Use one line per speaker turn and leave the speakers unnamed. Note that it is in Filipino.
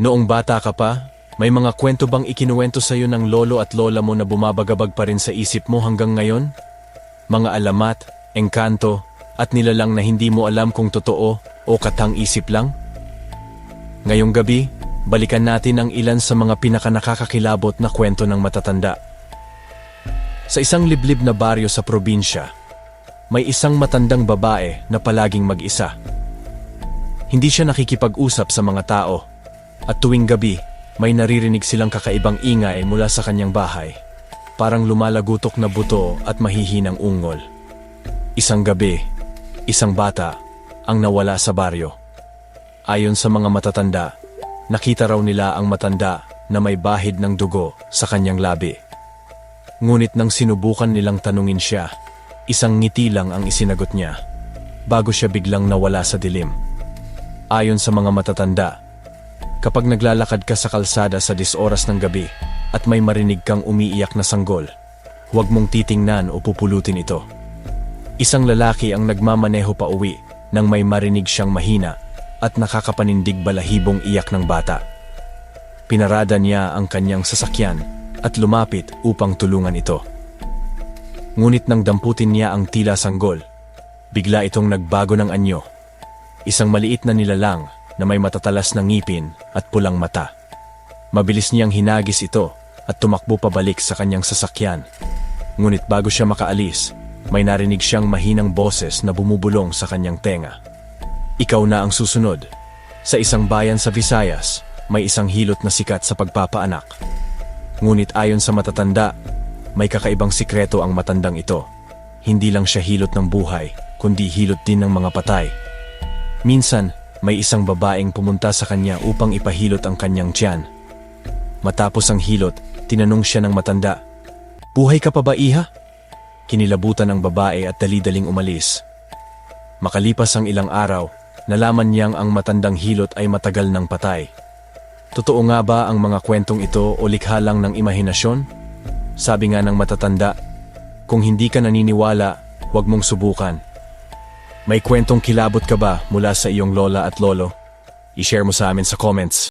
Noong bata ka pa, may mga kwento bang ikinuwento sa'yo ng lolo at lola mo na bumabagabag pa rin sa isip mo hanggang ngayon? Mga alamat, engkanto, at nilalang na hindi mo alam kung totoo o katang isip lang? Ngayong gabi, balikan natin ang ilan sa mga pinakanakakakilabot na kwento ng matatanda. Sa isang liblib na baryo sa probinsya, may isang matandang babae na palaging mag-isa. Hindi siya nakikipag-usap sa mga tao at tuwing gabi may naririnig silang kakaibang ingay mula sa kanyang bahay. Parang lumalagutok na buto at mahihinang ungol. Isang gabi, isang bata ang nawala sa baryo. Ayon sa mga matatanda, nakita raw nila ang matanda na may bahid ng dugo sa kanyang labi. Ngunit nang sinubukan nilang tanungin siya, isang ngiti lang ang isinagot niya bago siya biglang nawala sa dilim. Ayon sa mga matatanda, kapag naglalakad ka sa kalsada sa 10 oras ng gabi at may marinig kang umiiyak na sanggol, huwag mong titingnan o pupulutin ito. Isang lalaki ang nagmamaneho pa uwi nang may marinig siyang mahina at nakakapanindig balahibong iyak ng bata. Pinarada niya ang kanyang sasakyan at lumapit upang tulungan ito. Ngunit nang damputin niya ang tila sanggol, bigla itong nagbago ng anyo. Isang maliit na nilalang na may matatalas na ngipin at pulang mata. Mabilis niyang hinagis ito at tumakbo pabalik sa kanyang sasakyan. Ngunit bago siya makaalis, may narinig siyang mahinang boses na bumubulong sa kanyang tenga. Ikaw na ang susunod. Sa isang bayan sa Visayas, may isang hilot na sikat sa pagpapaanak. Ngunit ayon sa matatanda, may kakaibang sikreto ang matandang ito. Hindi lang siya hilot ng buhay, kundi hilot din ng mga patay. Minsan, may isang babaeng pumunta sa kanya upang ipahilot ang kanyang tiyan. Matapos ang hilot, tinanong siya ng matanda, Buhay ka pa ba iha? Kinilabutan ng babae at dali-daling umalis. Makalipas ang ilang araw, nalaman niyang ang matandang hilot ay matagal ng patay. Totoo nga ba ang mga kwentong ito o likha lang ng imahinasyon? Sabi nga ng matatanda, kung hindi ka naniniwala, huwag mong subukan. May kwentong kilabot ka ba mula sa iyong lola at lolo? I-share mo sa amin sa comments.